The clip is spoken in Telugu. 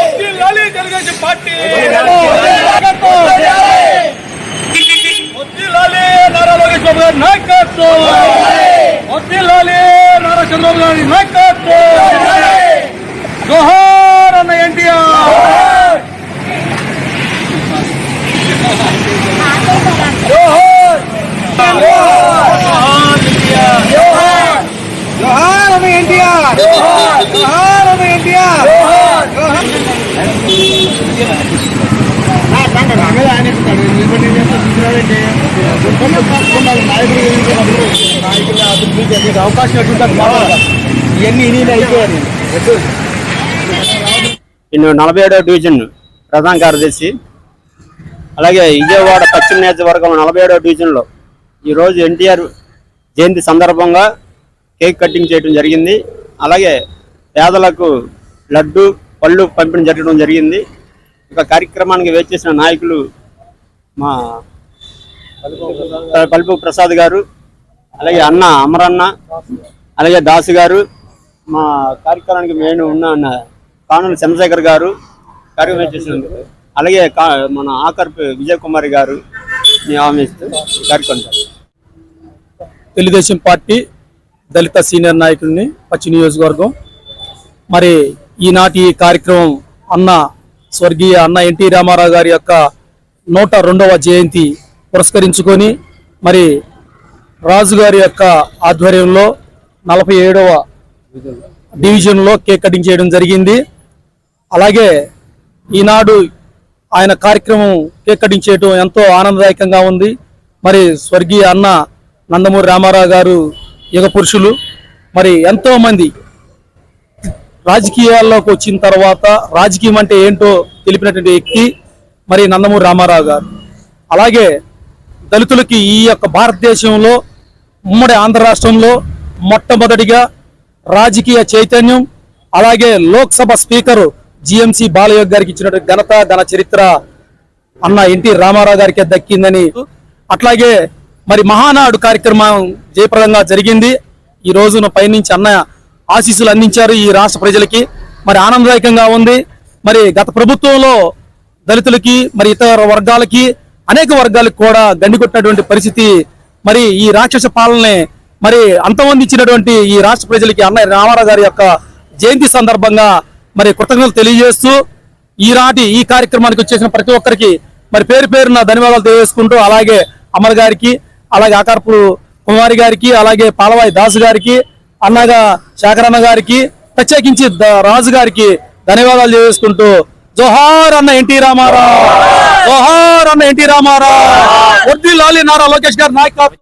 వద్దిల్లాలి తెలుగుదేశం పార్టీ వద్దిల్లాలి నారా లోకేష్ బాబు గారి నాయకత్వం వద్దిల్లాలి నారా చంద్రబాబు గారి నాయకత్వం జోహార్ అన్న ఎన్టీఆర్ జోహార్ అన్న ఎన్టీఆర్ జోహార్ అన్న ఎన్టీఆర్ అవకాశం ఎట్లుంటుంది ఇవన్నీ ఇన్ని అయిపోయాయి నేను నలభై ఏడవ డివిజన్ ప్రధాన కార్యదర్శి అలాగే విజయవాడ పశ్చిమ నియోజకవర్గం నలభై ఏడవ డివిజన్లో ఈరోజు ఎన్టీఆర్ జయంతి సందర్భంగా కేక్ కటింగ్ చేయడం జరిగింది. అలాగే పేదలకు లడ్డు పళ్ళు పంపిణీ జరగడం జరిగింది. ఒక కార్యక్రమానికి వేచేసిన నాయకులు మా పల్పు ప్రసాద్ గారు. అలాగే అన్న అమరన్న అలాగే దాసు గారు మా కార్యక్రమానికి మెయిన్ ఉన్న అన్న కానుల చంద్రశేఖర్ గారు కార్యక్రమం చేసినందుకు. అలాగే కా- మన ఆకర్పు విజయ్ కుమారి గారు మేము ఆమెస్తూ కార్యక్రమం తెలుగుదేశం పార్టీ దళిత సీనియర్ నాయకుడిని పచ్చి నియోజకవర్గం. మరి ఈనాటి ఈ కార్యక్రమం అన్న స్వర్గీయ అన్న ఎన్టీ రామారావు గారి యొక్క నూట రెండవ జయంతి పురస్కరించుకొని మరి రాజుగారి యొక్క ఆధ్వర్యంలో నలభై ఏడవ డివిజన్లో కేక్ కటింగ్ చేయడం జరిగింది. అలాగే ఈనాడు ఆయన కార్యక్రమం కేక్ కటింగ్ చేయడం ఎంతో ఆనందదాయకంగా ఉంది. మరి స్వర్గీయ అన్న నందమూరి రామారావు గారు యుగ పురుషులు. మరి ఎంతోమంది రాజకీయాల్లోకి వచ్చిన తర్వాత రాజకీయం అంటే ఏంటో తెలిపినటువంటి వ్యక్తి మరి నందమూరి రామారావు గారు. అలాగే దళితులకి ఈ యొక్క భారతదేశంలో ఉమ్మడి ఆంధ్ర రాష్ట్రంలో మొట్టమొదటిగా రాజకీయ చైతన్యం అలాగే లోక్సభ స్పీకరు జిఎంసి బాలయోగ్ గారికి ఇచ్చినటువంటి ఘనత ఘన చరిత్ర అన్న ఎన్టీ రామారావు గారికి దక్కిందని. అట్లాగే మరి మహానాడు కార్యక్రమం జయప్రదంగా జరిగింది. ఈ రోజున పైనుంచి అన్న ఆశీస్సులు అందించారు ఈ రాష్ట్ర ప్రజలకి. మరి ఆనందదాయకంగా ఉంది. మరి గత ప్రభుత్వంలో దళితులకి మరి ఇతర వర్గాలకి అనేక వర్గాలకు కూడా గండి కొట్టినటువంటి పరిస్థితి మరి ఈ రాక్షస పాలనని మరి అంతమందించినటువంటి ఈ రాష్ట్ర ప్రజలకి అన్న రామారావు గారి యొక్క జయంతి సందర్భంగా మరి కృతజ్ఞతలు తెలియజేస్తూ ఈనాటి ఈ కార్యక్రమానికి వచ్చేసిన ప్రతి ఒక్కరికి మరి పేరు పేరున ధన్యవాదాలు తెలియజేసుకుంటూ అలాగే అమర్ గారికి అలాగే ఆకార్పు కుమారి గారికి అలాగే పాలవాయి దాసు గారికి అన్నగా శాకరన్న గారికి ప్రత్యేకించి రాజు గారికి ధన్యవాదాలు తెలియజేసుకుంటూ జోహార్ అన్న ఎన్టీ రామారావు. జోహార్! అన్న ఎన్టీ రామారావు. వర్దిల్లాలి నారా లోకేష్ గారి నాయకత్వం.